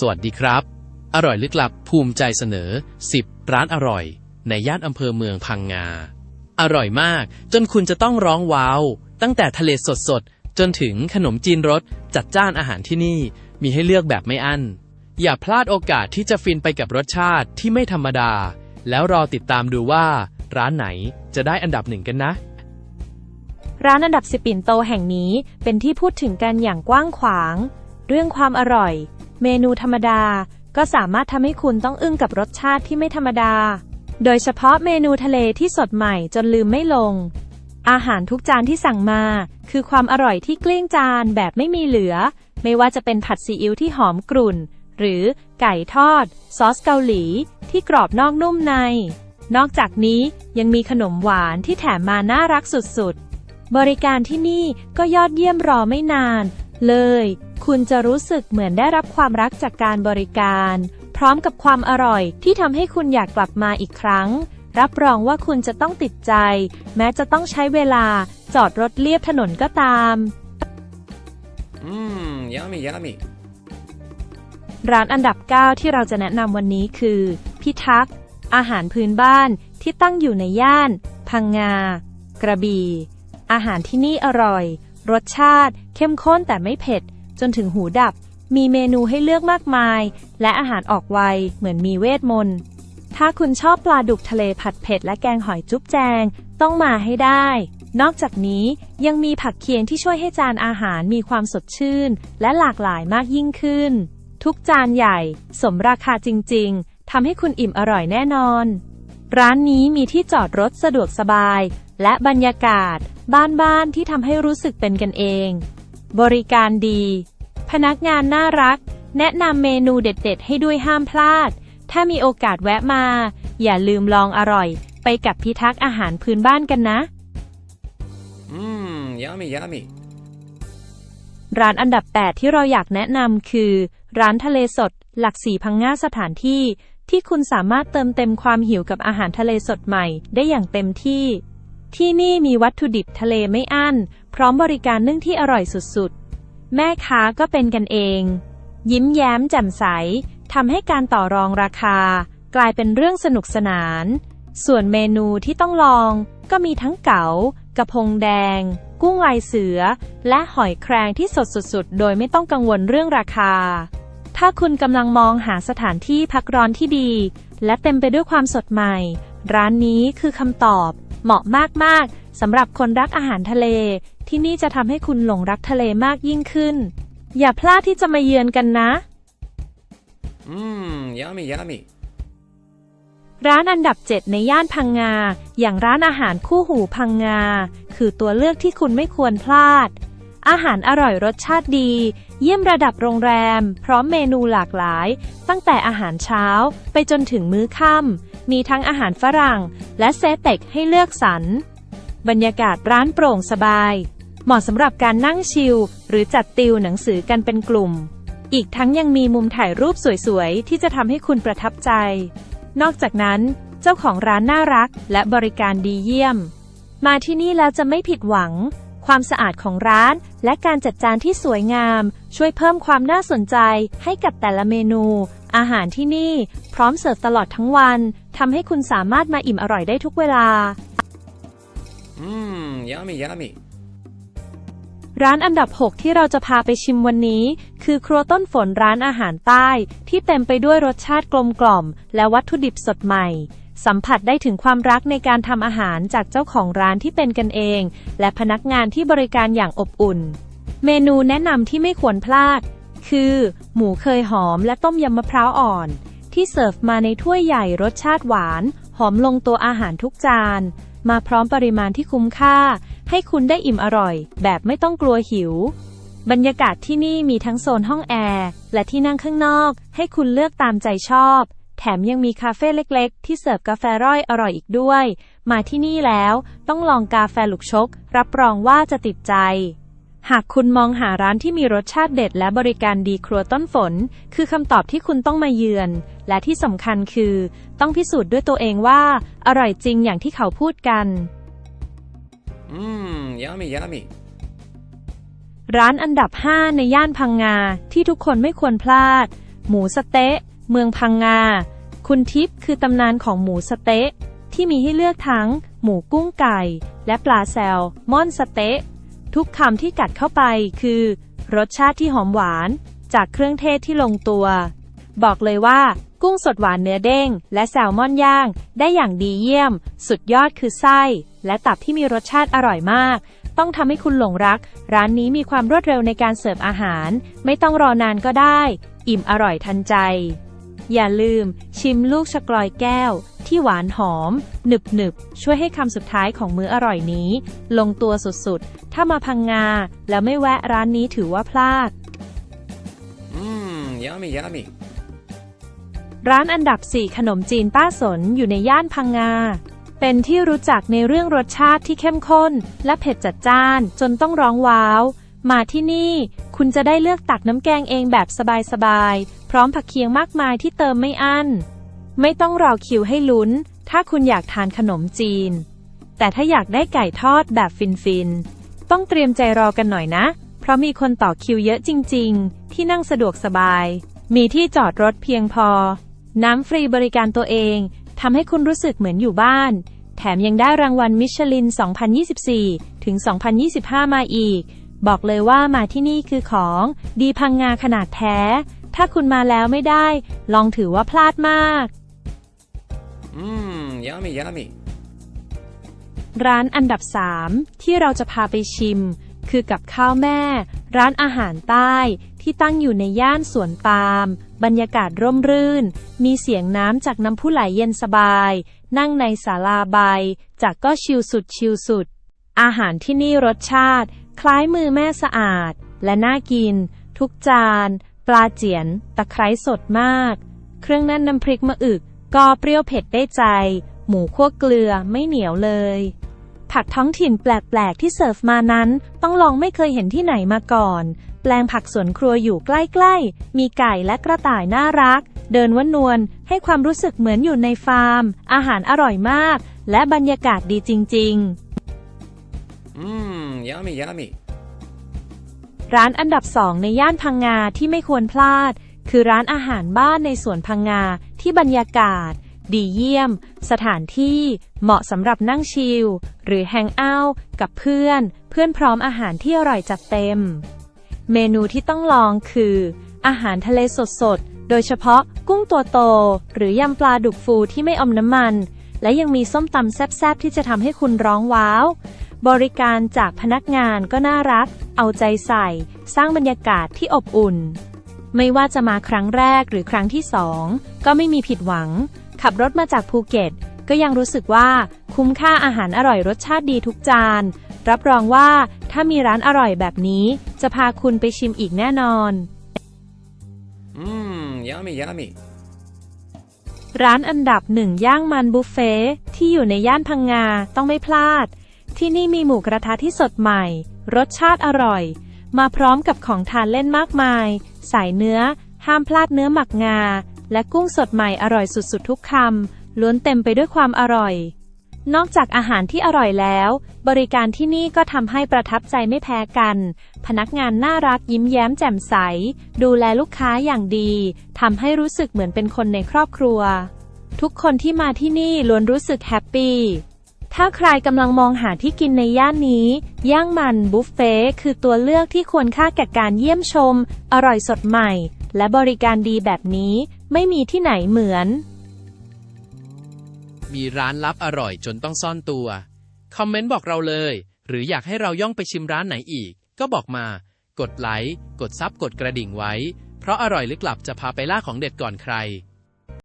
สวัสดีครับ อร่อยลึกลับภูมิใจเสนอ 10 ร้านอร่อย ในย่านอำเภอเมืองพังงา อร่อยมาก จนคุณจะต้องร้องว้าว ตั้งแต่ทะเลสดๆจนถึงขนมจีนรสจัดจ้านอาหารที่นี่ มีให้เลือกแบบไม่อั้น อย่าพลาดโอกาสที่จะฟินไปกับรสชาติที่ไม่ธรรมดา แล้วรอติดตามดูว่า ร้านไหนจะได้อันดับหนึ่งกันนะร้านอันดับสิบปิ่นโตแห่งนี้เป็นที่พูดถึงกันอย่างกว้างขวาง เรื่องความอร่อย เมนูธรรมดาก็สามารถทำให้คุณต้องอึ้งกับรสชาติที่ไม่ธรรมดา โดยเฉพาะเมนูทะเลที่สดใหม่จนลืมไม่ลง อาหารทุกจานที่สั่งมา คือความอร่อยที่เกลี้ยงจานแบบไม่มีเหลือ ไม่ว่าจะเป็นผัดซีอิ๊วที่หอมกรุ่น หรือไก่ทอด ซอสเกาหลี ที่กรอบนอกนุ่มใน นอกจากนี้ยังมีขนมหวานที่แถมมาน่ารักสุดๆ บริการที่นี่ก็ยอดเยี่ยมรอไม่นาน เลย คุณจะรู้สึกเหมือนได้รับความรักจากการบริการ พร้อมกับความอร่อยที่ทำให้คุณอยากกลับมาอีกครั้ง รับรองว่าคุณจะต้องติดใจ แม้จะต้องใช้เวลาจอดรถเลียบถนนก็ตาม Mmm, yummy, yummy. ร้านอันดับ 9 ที่เราจะแนะนำวันนี้คือ พิทักษ์อาหารพื้นบ้านที่ตั้งอยู่ในย่าน พังงา กระบี่ อาหารที่นี่อร่อย รสชาติ เข้มข้นแต่ไม่เผ็ด จนถึงหูดับ มีเมนูให้เลือกมากมาย และอาหารออกไว เหมือนมีเวทมนต์ ถ้าคุณชอบปลาดุกทะเลผัดเผ็ดและแกงหอยจุ๊บแจง ต้องมาให้ได้ นอกจากนี้ยังมีผักเคียงที่ช่วยให้จานอาหารมีความสดชื่น และหลากหลายมากยิ่งขึ้น ทุกจานใหญ่ สมราคาจริง ๆทำให้คุณอิ่มอร่อยแน่นอน ร้านนี้มีที่จอดรถสะดวกสบาย และบรรยากาศ บ้านๆที่ทำให้รู้สึกเป็นกันเอง บริการดี พนักงานน่ารัก แนะนำเมนูเด็ดๆ ให้ด้วยห้ามพลาด ถ้ามีโอกาสแวะมา อย่าลืมลองอร่อย ไปกับพิทักษ์อาหารพื้นบ้านกันนะ Mmm, yummy, yummy. ร้านอันดับ 8 ที่เราอยากแนะนำคือ ร้านทะเลสด หลักสีพังงาสถานที่ ที่คุณสามารถเติมเต็มความหิวกับอาหารทะเลสดใหม่ได้อย่างเต็มที่ ที่นี่มีวัตถุดิบทะเลไม่อั้น พร้อมบริการนึ่งที่อร่อยสุดๆ แม่ค้าก็เป็นกันเอง ยิ้มแย้มแจ่มใสทำให้การต่อรองราคา กลายเป็นเรื่องสนุกสนาน ส่วนเมนูที่ต้องลองก็มีทั้งเก๋ากระพงแดง กุ้งลายเสือ และหอยแครงที่สดสุดๆ โดยไม่ต้องกังวลเรื่องราคา ถ้าคุณกำลังมองหาสถานที่พักร้อนที่ดี และเต็มไปด้วยความสดใหม่ ร้านนี้คือคำตอบ เหมาะมากๆ สำหรับคนรักอาหารทะเล ที่นี่จะทำให้คุณหลงรักทะเลมากยิ่งขึ้น อย่าพลาดที่จะมาเยือนกันนะ Mmm, yummy, yummy. ร้านอันดับ 7 ในย่านพังงา อย่างร้านอาหารคู่หูพังงา คือตัวเลือกที่คุณไม่ควรพลาด อาหารอร่อยรสชาติดี เยี่ยมระดับโรงแรม พร้อมเมนูหลากหลาย ตั้งแต่อาหารเช้าไปจนถึงมื้อค่ำมีทั้งอาหารฝรั่ง และเซเต็กให้เลือกสรร บรรยากาศร้านโปร่งสบาย เหมาะสำหรับการนั่งชิล หรือจัดติวหนังสือกันเป็นกลุ่ม อีกทั้งยังมีมุมถ่ายรูปสวยๆ ที่จะทำให้คุณประทับใจ นอกจากนั้น เจ้าของร้านน่ารักและบริการดีเยี่ยม มาที่นี่แล้วจะไม่ผิดหวัง ความสะอาดของร้าน และการจัดจานที่สวยงาม ช่วยเพิ่มความน่าสนใจให้กับแต่ละเมนู อาหารที่นี่ พร้อมเสิร์ฟตลอดทั้งวันทำให้คุณสามารถมาอิ่มอร่อยได้ทุกเวลา Mmm, yummy, yummy. ร้านอันดับ 6 ที่เราจะพาไปชิมวันนี้ คือครัวต้นฝนร้านอาหารใต้ ที่เต็มไปด้วยรสชาติกลมกล่อม และวัตถุดิบสดใหม่ สัมผัสได้ถึงความรักในการทำอาหารจากเจ้าของร้านที่เป็นกันเอง และพนักงานที่บริการอย่างอบอุ่น เมนูแนะนำที่ไม่ควรพลาด คือ หมูเคยหอมและต้มยำมะพร้าวอ่อน ที่เสิร์ฟมาในถ้วยใหญ่รสชาติหวาน หอมลงตัวอาหารทุกจาน มาพร้อมปริมาณที่คุ้มค่า ให้คุณได้อิ่มอร่อย แบบไม่ต้องกลัวหิว บรรยากาศที่นี่มีทั้งโซนห้องแอร์ และที่นั่งข้างนอก ให้คุณเลือกตามใจชอบ แถมยังมีคาเฟ่เล็กๆ ที่เสิร์ฟกาแฟร่อยอร่อยอีกด้วย มาที่นี่แล้ว ต้องลองกาแฟลูกชก รับรองว่าจะติดใจ หากคุณมองหาร้านที่มีรสชาติเด็ดและบริการดีครัวต้นฝน คือคำตอบที่คุณต้องมาเยือน และที่สำคัญคือ ต้องพิสูจน์ด้วยตัวเองว่า อร่อยจริงอย่างที่เขาพูดกัน Mmm, yummy, yummy. ร้านอันดับ 5 ในย่านพังงาที่ทุกคนไม่ควรพลาด หมูสะเต๊ะ เมืองพังงา คุณทิพย์คือตำนานของหมูสะเต๊ะ ที่มีให้เลือกทั้ง หมูกุ้งไก่ และปลาแซลมอนสะเต๊ะ ทุกคำที่กัดเข้าไปคือ รสชาติที่หอมหวาน จากเครื่องเทศที่ลงตัว บอกเลยว่า กุ้งสดหวานเนื้อเด้ง และแซลมอนย่าง ได้อย่างดีเยี่ยม สุดยอดคือไส้ และตับที่มีรสชาติอร่อยมาก ต้องทำให้คุณหลงรัก ร้านนี้มีความรวดเร็วในการเสิร์ฟอาหาร ไม่ต้องรอนานก็ได้ อิ่มอร่อยทันใจ อย่าลืม ชิมลูกชะกลอยแก้วที่หวานหอม หนึบหนึบช่วยให้คำสุดท้ายของมื้ออร่อยนี้ ลงตัวสุดๆ ถ้ามาพังงา แล้วไม่แวะร้านนี้ถือว่าพลาด Mmm, yummy, yummy. ร้านอันดับ 4 ขนมจีนป้าสนอยู่ในย่านพังงา เป็นที่รู้จักในเรื่องรสชาติที่เข้มข้น และเผ็ดจัดจ้านจนต้องร้องว้าว มาที่นี่ คุณจะได้เลือกตักน้ำแกงเองแบบสบายๆ พร้อมผักเคียงมากมายที่เติมไม่อั้น ไม่ต้องรอคิวให้ลุ้น ถ้าคุณอยากทานขนมจีน แต่ถ้าอยากได้ไก่ทอดแบบฟินๆ ต้องเตรียมใจรอกันหน่อยนะ เพราะมีคนต่อคิวเยอะจริง ๆ ที่นั่งสะดวกสบาย มีที่จอดรถเพียงพอ น้ำฟรีบริการตัวเองทำให้คุณรู้สึกเหมือนอยู่บ้าน แถมยังได้รางวัลมิชลิน 2024 ถึง 2025 มาอีก บอกเลยว่ามาที่นี่คือของ ดีพังงาขนาดแท้ ถ้าคุณมาแล้วไม่ได้ ลองถือว่าพลาดมาก Mmm, yummy, yummy. ร้านอันดับ 3 ที่เราจะพาไปชิม คือกับข้าวแม่ ร้านอาหารใต้ที่ตั้งอยู่ในย่านสวนปาล์มบรรยากาศร่มรื่น มีเสียงน้ำจากน้ำพุไหลเย็นสบาย นั่งในศาลาใบ จากก็ชิลสุดชิลสุด อาหารที่นี่รสชาติ คล้ายมือแม่สะอาด และน่ากิน ทุกจาน ปลาเจียน ตะไคร้สดมาก เครื่องแน่นน้ำพริกมะอึก ก็เปรี้ยวเผ็ดได้ใจ หมูคั่วเกลือไม่เหนียวเลย ผักท้องถิ่นแปลกๆที่เสิร์ฟมานั้น ต้องลองไม่เคยเห็นที่ไหนมาก่อน แปลงผักสวนครัวอยู่ใกล้ๆ มีไก่และกระต่ายน่ารัก เดินว่านวลให้ความรู้สึกเหมือนอยู่ในฟาร์ม อาหารอร่อยมาก และบรรยากาศดีจริงๆ Mmm, yummy, yummy. ร้านอันดับสองในย่านพังงาที่ไม่ควรพลาด คือร้านอาหารบ้านในสวนพังงาที่บรรยากาศ ดีเยี่ยม สถานที่เหมาะสำหรับนั่งชิล หรือแฮงเอาท์กับเพื่อน เพื่อนพร้อมอาหารที่อร่อยจัดเต็ม เมนูที่ต้องลองคือ อาหารทะเลสดๆ โดยเฉพาะกุ้งตัวโต หรือยำปลาดุกฟูที่ไม่อมน้ำมัน และยังมีส้มตำแซ่บๆ ที่จะทำให้คุณร้องว้าว บริการจากพนักงานก็น่ารัก เอาใจใส่ สร้างบรรยากาศที่อบอุ่นไม่ว่าจะมาครั้งแรกหรือครั้งที่สองก็ไม่มีผิดหวัง ขับรถมาจากภูเก็ต ก็ยังรู้สึกว่าคุ้มค่าอาหารอร่อยรสชาติดีทุกจาน รับรองว่าถ้ามีร้านอร่อยแบบนี้ จะพาคุณไปชิมอีกแน่นอน Mmm, yummy, yummy. ร้านอันดับหนึ่งย่างมันบุฟเฟ่ที่อยู่ในย่านพังงาต้องไม่พลาด ที่นี่มีหมูกระทะที่สดใหม่ รสชาติอร่อย มาพร้อมกับของทานเล่นมากมาย สายเนื้อ ห้ามพลาดเนื้อหมักงา และกุ้งสดใหม่อร่อยสุดๆ ทุกคำล้วนเต็มไปด้วยความอร่อย นอกจากอาหารที่อร่อยแล้ว บริการที่นี่ก็ทำให้ประทับใจไม่แพ้กัน พนักงานน่ารักยิ้มแย้มแจ่มใส ดูแลลูกค้าอย่างดีทำให้รู้สึกเหมือนเป็นคนในครอบครัว ทุกคนที่มาที่นี่ล้วนรู้สึกแฮปปี้ถ้าใครกำลังมองหาที่กินในย่านนี้ ย่างมันบุฟเฟ่คือตัวเลือกที่ควรค่าแก่การเยี่ยมชม อร่อยสดใหม่ และบริการดีแบบนี้ไม่มีที่ไหนเหมือน มีร้านลับอร่อยจนต้องซ่อนตัว คอมเมนต์บอกเราเลย หรืออยากให้เราย่องไปชิมร้านไหนอีก ก็บอกมา กดไลค์ กดซับกดกระดิ่งไว้ เพราะอร่อยลึกลับจะพาไปล่าของเด็ดก่อนใคร